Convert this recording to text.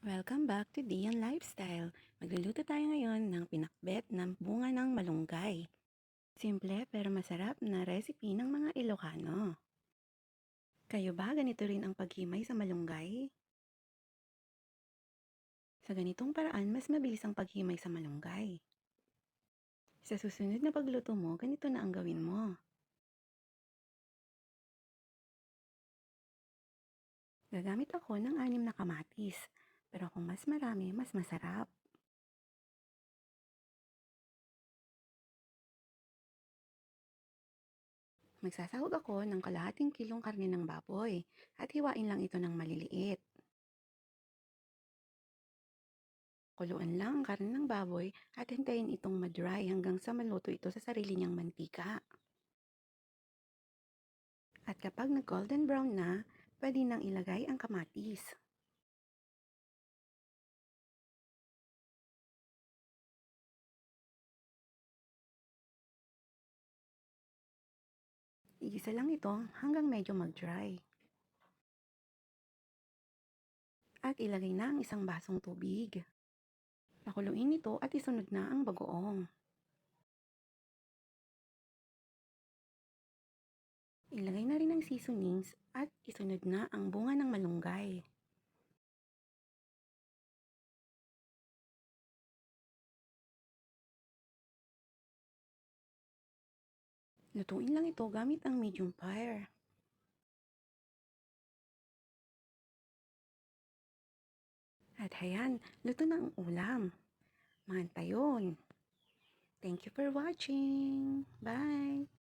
Welcome back to Dian Lifestyle. Magluluto tayo ngayon ng pinakbet ng bunga ng malunggay. Simple pero masarap na recipe ng mga Ilocano. Kayo ba ganito rin ang paghimay sa malunggay? Sa ganitong paraan, mas mabilis ang paghimay sa malunggay. Sa susunod na pagluto mo, ganito na ang gawin mo. Gagamit ako ng anim na kamatis. Pero kung mas marami, mas masarap. Magsasahog ako ng kalahating kilong karne ng baboy at hiwain lang ito ng maliliit. Kuluan lang ang karne ng baboy at hintayin itong madry hanggang sa maluto ito sa sarili niyang mantika. At kapag nag-golden brown na, pwede nang ilagay ang kamatis. Igisa lang ito hanggang medyo mag-dry. At ilagay na ang isang basong tubig. Pakuluin ito at isunod na ang bagoong. Ilagay na rin ang seasonings at isunod na ang bunga ng malunggay. Lutuin lang ito gamit ang medium fire. At hayan, luto na ang ulam. Manta yun. Thank you for watching. Bye!